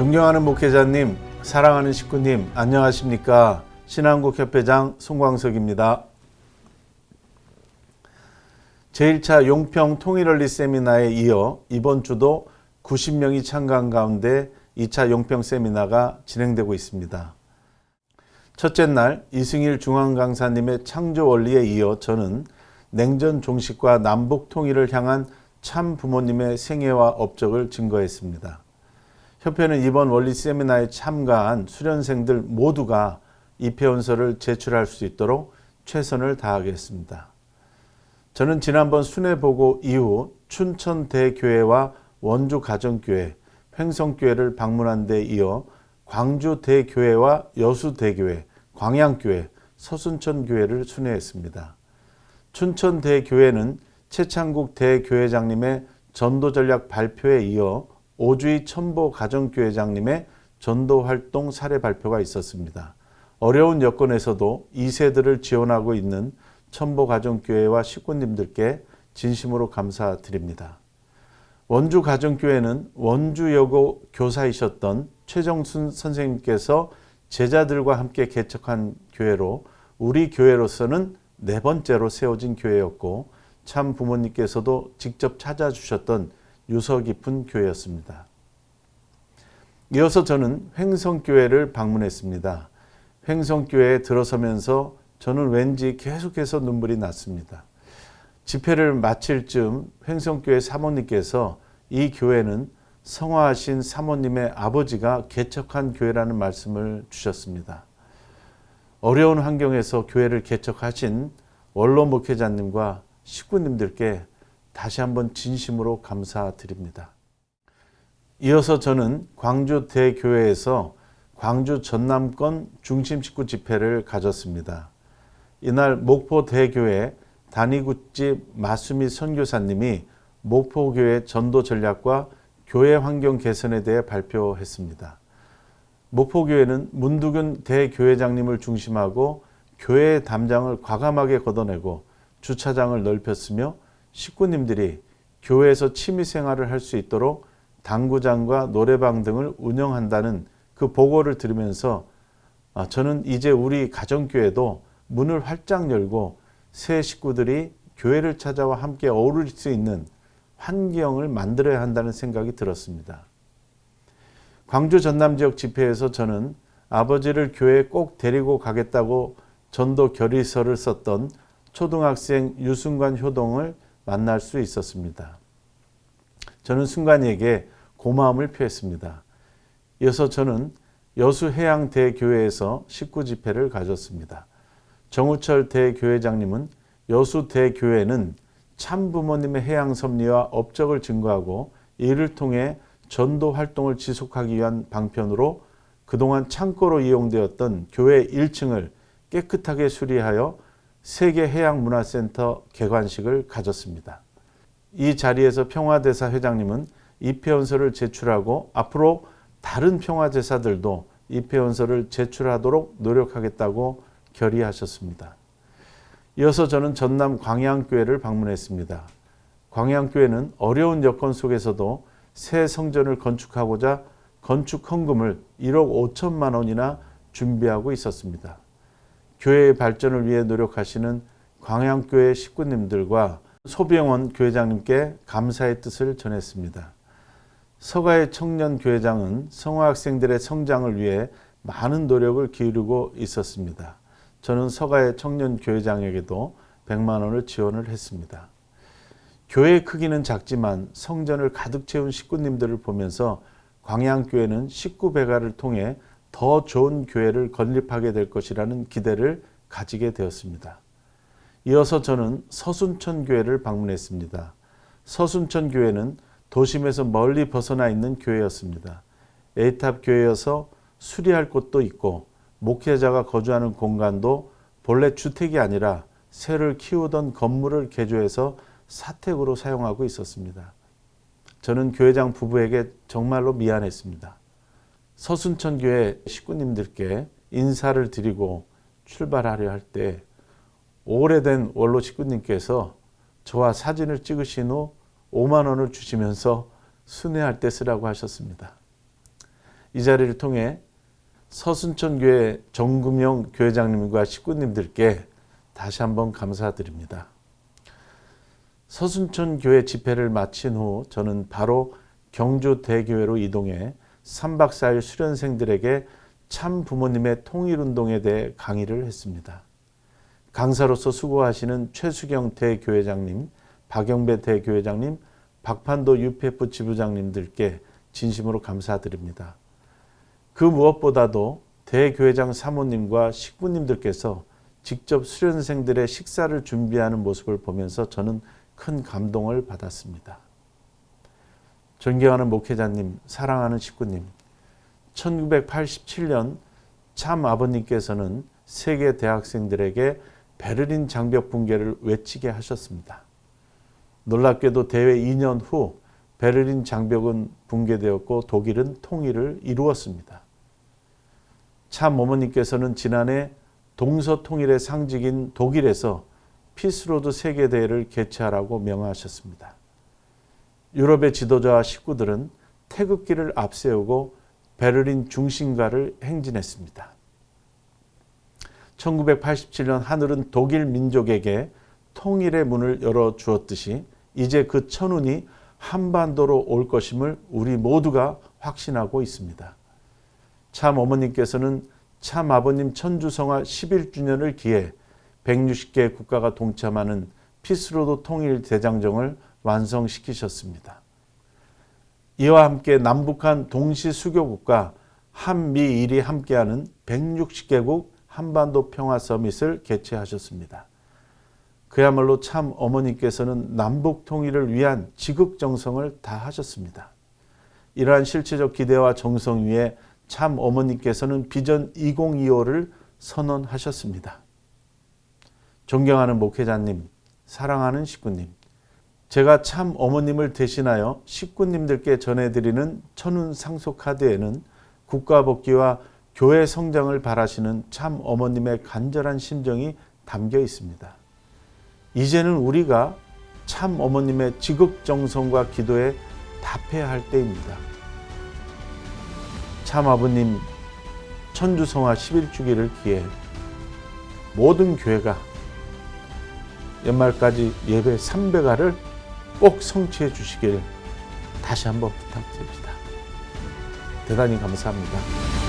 존경하는 목회자님, 사랑하는 식구님, 안녕하십니까? 신한국협회장 송광석입니다. 제1차 용평 통일원리 세미나에 이어 이번 주도 90명이 참가한 가운데 2차 용평 세미나가 진행되고 있습니다. 첫째 날 이승일 중앙 강사님의 창조 원리에 이어 저는 냉전 종식과 남북 통일을 향한 참 부모님의 생애와 업적을 증거했습니다. 협회는 이번 원리 세미나에 참가한 수련생들 모두가 입회원서를 제출할 수 있도록 최선을 다하겠습니다. 저는 지난번 순회보고 이후 춘천대교회와 원주가정교회, 횡성교회를 방문한 데 이어 광주대교회와 여수대교회, 광양교회, 서순천교회를 순회했습니다. 춘천대교회는 최창국 대교회장님의 전도전략 발표에 이어 오주희 첨보가정교회장님의 전도활동 사례 발표가 있었습니다. 어려운 여건에서도 2세들을 지원하고 있는 첨보가정교회와 식구님들께 진심으로 감사드립니다. 원주 가정교회는 원주여고 교사이셨던 최정순 선생님께서 제자들과 함께 개척한 교회로 우리 교회로서는 네 번째로 세워진 교회였고 참 부모님께서도 직접 찾아주셨던 유서 깊은 교회였습니다. 이어서 저는 횡성교회를 방문했습니다. 횡성교회에 들어서면서 저는 왠지 계속해서 눈물이 났습니다. 집회를 마칠 즈음 횡성교회 사모님께서 이 교회는 성화하신 사모님의 아버지가 개척한 교회라는 말씀을 주셨습니다. 어려운 환경에서 교회를 개척하신 원로 목회자님과 식구님들께 다시 한번 진심으로 감사드립니다. 이어서 저는 광주 대교회에서 광주 전남권 중심 식구 집회를 가졌습니다. 이날 목포 대교회 단위굿집 마수미 선교사님이 목포교회 전도 전략과 교회 환경 개선에 대해 발표했습니다. 목포교회는 문두균 대교회장님을 중심하고 교회 담장을 과감하게 걷어내고 주차장을 넓혔으며 식구님들이 교회에서 취미 생활을 할 수 있도록 당구장과 노래방 등을 운영한다는 그 보고를 들으면서 아, 저는 이제 우리 가정교회도 문을 활짝 열고 새 식구들이 교회를 찾아와 함께 어울릴 수 있는 환경을 만들어야 한다는 생각이 들었습니다. 광주 전남 지역 집회에서 저는 아버지를 교회에 꼭 데리고 가겠다고 전도 결의서를 썼던 초등학생 유순관 효동을 만날 수 있었습니다. 저는 순간에게 고마움을 표했습니다. 이어서 저는 여수해양대교회에서 식구 집회를 가졌습니다. 정우철 대교회장님은 여수대교회는 참 부모님의 해양 섭리와 업적을 증거하고 이를 통해 전도 활동을 지속하기 위한 방편으로 그동안 창고로 이용되었던 교회 1층을 깨끗하게 수리하여 세계해양문화센터 개관식을 가졌습니다. 이 자리에서 평화대사 회장님은 입회원서를 제출하고 앞으로 다른 평화제사들도 입회원서를 제출하도록 노력하겠다고 결의하셨습니다. 이어서 저는 전남 광양교회를 방문했습니다. 광양교회는 어려운 여건 속에서도 새 성전을 건축하고자 건축 헌금을 1억 5천만 원이나 준비하고 있었습니다. 교회의 발전을 위해 노력하시는 광양교회 식구님들과 소병원 교회장님께 감사의 뜻을 전했습니다. 서가의 청년 교회장은 성화 학생들의 성장을 위해 많은 노력을 기울이고 있었습니다. 저는 서가의 청년 교회장에게도 100만 원을 지원을 했습니다. 교회의 크기는 작지만 성전을 가득 채운 식구님들을 보면서 광양교회는 식구 배가를 통해 더 좋은 교회를 건립하게 될 것이라는 기대를 가지게 되었습니다. 이어서 저는 서순천 교회를 방문했습니다. 서순천 교회는 도심에서 멀리 벗어나 있는 교회였습니다. A탑 교회여서 수리할 곳도 있고 목회자가 거주하는 공간도 본래 주택이 아니라 새를 키우던 건물을 개조해서 사택으로 사용하고 있었습니다. 저는 교회장 부부에게 정말로 미안했습니다. 서순천 교회 식구님들께 인사를 드리고 출발하려 할 때 오래된 원로 식구님께서 저와 사진을 찍으신 후 5만 원을 주시면서 순회할 때 쓰라고 하셨습니다. 이 자리를 통해 서순천교회 정금영 교회장님과 식구님들께 다시 한번 감사드립니다. 서순천교회 집회를 마친 후 저는 바로 경주 대교회로 이동해 3박 4일 수련생들에게 참 부모님의 통일운동에 대해 강의를 했습니다. 강사로서 수고하시는 최수경 대교회장님, 박영배 대교회장님, 박판도 UPF 지부장님들께 진심으로 감사드립니다. 그 무엇보다도 대교회장 사모님과 식구님들께서 직접 수련생들의 식사를 준비하는 모습을 보면서 저는 큰 감동을 받았습니다. 존경하는 목회자님, 사랑하는 식구님, 1987년 참 아버님께서는 세계 대학생들에게 베를린 장벽 붕괴를 외치게 하셨습니다. 놀랍게도 대회 2년 후 베를린 장벽은 붕괴되었고 독일은 통일을 이루었습니다. 참 어머니께서는 지난해 동서 통일의 상징인 독일에서 피스로드 세계대회를 개최하라고 명하셨습니다. 유럽의 지도자와 식구들은 태극기를 앞세우고 베를린 중심가를 행진했습니다. 1987년 하늘은 독일 민족에게 통일의 문을 열어 주었듯이 이제 그 천운이 한반도로 올 것임을 우리 모두가 확신하고 있습니다. 참 어머님께서는 참 아버님 천주성화 11주년을 기해 160개 국가가 동참하는 피스로드 통일 대장정을 완성시키셨습니다. 이와 함께 남북한 동시 수교국과 한미일이 함께하는 160개국 한반도 평화 서밋을 개최하셨습니다. 그야말로 참 어머니께서는 남북 통일을 위한 지극 정성을 다 하셨습니다. 이러한 실체적 기대와 정성 위에 참 어머니께서는 비전 2025를 선언하셨습니다. 존경하는 목회자님, 사랑하는 식구님, 제가 참 어머님을 대신하여 식구님들께 전해드리는 천운 상속 카드에는 국가 복귀와 교회 성장을 바라시는 참 어머님의 간절한 심정이 담겨 있습니다. 이제는 우리가 참 어머님의 지극정성과 기도에 답해야 할 때입니다. 참 아버님 천주성화 11주기를 기해 모든 교회가 연말까지 예배 300화를 꼭 성취해 주시길 다시 한번 부탁드립니다. 대단히 감사합니다.